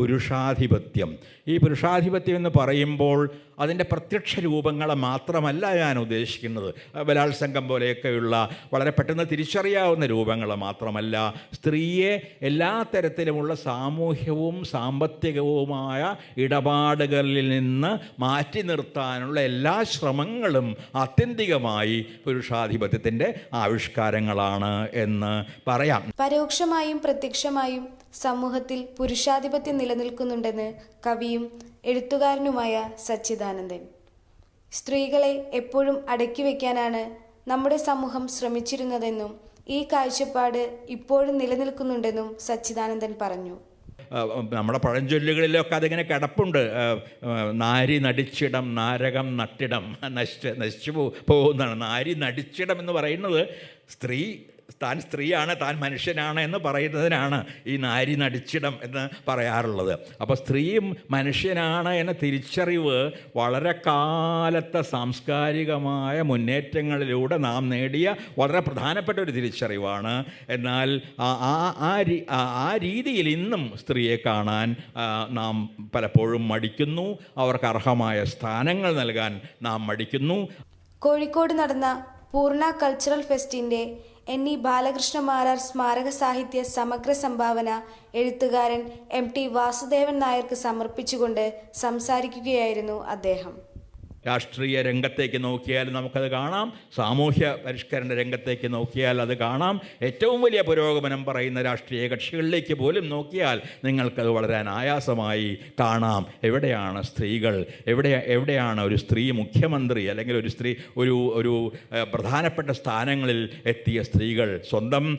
പുരുഷാധിപത്യം. ഈ പുരുഷാധിപത്യം എന്ന് പറയുമ്പോൾ അതിന്റെ പ്രത്യക്ഷ രൂപങ്ങളെ മാത്രമല്ല ഞാൻ ഉദ്ദേശിക്കുന്നത്. ബലാത്സംഗം പോലെയൊക്കെയുള്ള വളരെ പെട്ടെന്ന് തിരിച്ചറിയാവുന്ന രൂപങ്ങൾ മാത്രമല്ല സ്ത്രീയെ എല്ലാ തരത്തിലുമുള്ള സാമൂഹ്യവും സാമ്പത്തികവുമായ ഇടപാടുകളിൽ നിന്ന് മാറ്റി നിർത്താനുള്ള എല്ലാ ശ്രമങ്ങളും ആത്യന്തികമായി പുരുഷാധിപത്യത്തിന്റെ ആവിഷ്കാരങ്ങളാണ് എന്ന് പറയാം. പരോക്ഷമായും പ്രത്യക്ഷമായും സമൂഹത്തിൽ പുരുഷാധിപത്യം നിലനിൽക്കുന്നുണ്ടെന്ന് കവിയും എഴുത്തുകാരനുമായ സച്ചിദാനന്ദൻ. സ്ത്രീകളെ എപ്പോഴും അടക്കി വയ്ക്കാനാണ് നമ്മുടെ സമൂഹം ശ്രമിച്ചിരുന്നതെന്നും ഈ കാഴ്ചപ്പാട് ഇപ്പോഴും നിലനിൽക്കുന്നുണ്ടെന്നും സച്ചിദാനന്ദൻ പറഞ്ഞു. നമ്മുടെ പഴഞ്ചൊല്ലുകളിലൊക്കെ അതിങ്ങനെ കിടപ്പുണ്ട്. നാരി നടിച്ചിടം നാരകം നട്ടിടം നശിച്ച് നശിച്ചു പോകുന്നതാണ്. നാരി നടിച്ചിടം എന്ന് പറയുന്നത് സ്ത്രീ താൻ സ്ത്രീയാണ് താൻ മനുഷ്യനാണ് എന്ന് പറയുന്നതിനാണ് ഈ നാരി നടിച്ചിടം എന്ന് പറയാറുള്ളത്. അപ്പോൾ സ്ത്രീയും മനുഷ്യനാണ് എന്ന തിരിച്ചറിവ് വളരെ കാലത്തെ സാംസ്കാരികമായ മുന്നേറ്റങ്ങളിലൂടെ നാം നേടിയ വളരെ പ്രധാനപ്പെട്ട ഒരു തിരിച്ചറിവാണ്. എന്നാൽ ആ രീതിയിൽ ഇന്നും സ്ത്രീയെ കാണാൻ നാം പലപ്പോഴും മടിക്കുന്നു. അവർക്ക് അർഹമായ സ്ഥാനങ്ങൾ നൽകാൻ നാം മടിക്കുന്നു. കോഴിക്കോട് നടന്ന പൂർണ കൾച്ചറൽ ഫെസ്റ്റിന്റെ ഇ ബാലകൃഷ്ണ മാരാർ സ്മാരക സാഹിത്യ സമഗ്ര സംഭാവന എഴുത്തുകാരൻ എം ടി വാസുദേവൻ നായർക്ക് സമർപ്പിച്ചുകൊണ്ട് സംസാരിക്കുകയായിരുന്നു അദ്ദേഹം. രാഷ്ട്രീയ രംഗത്തേക്ക് നോക്കിയാൽ നമുക്കത് കാണാം. സാമൂഹ്യ പരിഷ്കരണ രംഗത്തേക്ക് നോക്കിയാൽ അത് കാണാം. ഏറ്റവും വലിയ പുരോഗമനം പറയുന്ന രാഷ്ട്രീയ കക്ഷികളിലേക്ക് പോലും നോക്കിയാൽ നിങ്ങൾക്കത് വളരെ അനായാസമായി കാണാം. എവിടെയാണ് സ്ത്രീകൾ? എവിടെ എവിടെയാണ് ഒരു സ്ത്രീ മുഖ്യമന്ത്രി അല്ലെങ്കിൽ ഒരു സ്ത്രീ ഒരു ഒരു പ്രധാനപ്പെട്ട സ്ഥാനങ്ങളിൽ എത്തിയ സ്ത്രീകൾ? സ്വന്തം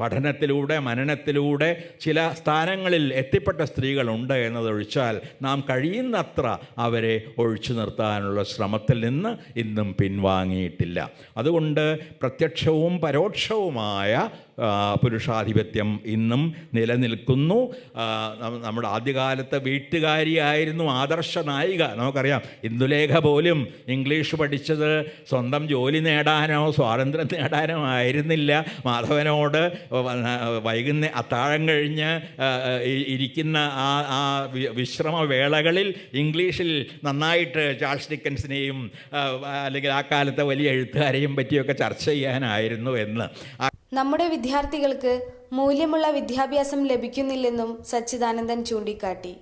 പഠനത്തിലൂടെ മനനത്തിലൂടെ ചില സ്ഥാനങ്ങളിൽ എത്തിപ്പെട്ട സ്ത്രീകളുണ്ട് എന്നതൊഴിച്ചാൽ നാം കഴിയുന്നത്ര അവരെ ഒഴിച്ചു നിർത്താനുള്ള ശ്രമത്തിൽ നിന്ന് ഇന്നും പിൻവാങ്ങിയിട്ടില്ല. അതുകൊണ്ട് പ്രത്യക്ഷവും പരോക്ഷവുമായ പുരുഷാധിപത്യം ഇന്നും നിലനിൽക്കുന്നു. നമ്മുടെ ആദ്യകാലത്തെ വീട്ടുകാരിയായിരുന്നു ആദർശ നായിക. നമുക്കറിയാം ഇന്ദുലേഖ പോലും ഇംഗ്ലീഷ് പഠിച്ചത് സ്വന്തം ജോലി നേടാനോ സ്വാതന്ത്ര്യം നേടാനോ ആയിരുന്നില്ല. മാധവനോട് വൈകുന്നേ അത്താഴം കഴിഞ്ഞ് ഇരിക്കുന്ന ആ ആ വിശ്രമ വേളകളിൽ ഇംഗ്ലീഷിൽ നന്നായിട്ട് ചാൾസ് ഡിക്കൻസിനെയും അല്ലെങ്കിൽ ആ കാലത്തെ വലിയ എഴുത്തുകാരെയും പറ്റിയൊക്കെ ചർച്ച ചെയ്യാനായിരുന്നു എന്ന്. നമ്മുടെ വിദ്യാർത്ഥികൾക്ക് മൂല്യമുള്ള വിദ്യാഭ്യാസം ലഭിക്കുന്നില്ലെന്നും സച്ചിദാനന്ദൻ ചൂണ്ടിക്കാട്ടി.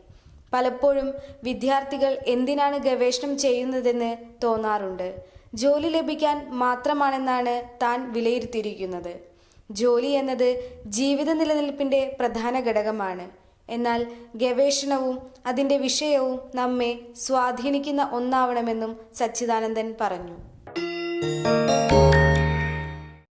പലപ്പോഴും വിദ്യാർത്ഥികൾ എന്തിനാണ് ഗവേഷണം ചെയ്യുന്നതെന്ന് തോന്നാറുണ്ട്. ജോലി ലഭിക്കാൻ മാത്രമാണെന്നാണ് താൻ വിലയിരുത്തിയിരിക്കുന്നത്. ജോലി എന്നത് ജീവിത നിലനിൽപ്പിന്റെ പ്രധാന ഘടകമാണ്. എന്നാൽ ഗവേഷണവും അതിന്റെ വിഷയവും നമ്മെ സ്വാധീനിക്കുന്ന ഒന്നാവണമെന്നും സച്ചിദാനന്ദൻ പറഞ്ഞു.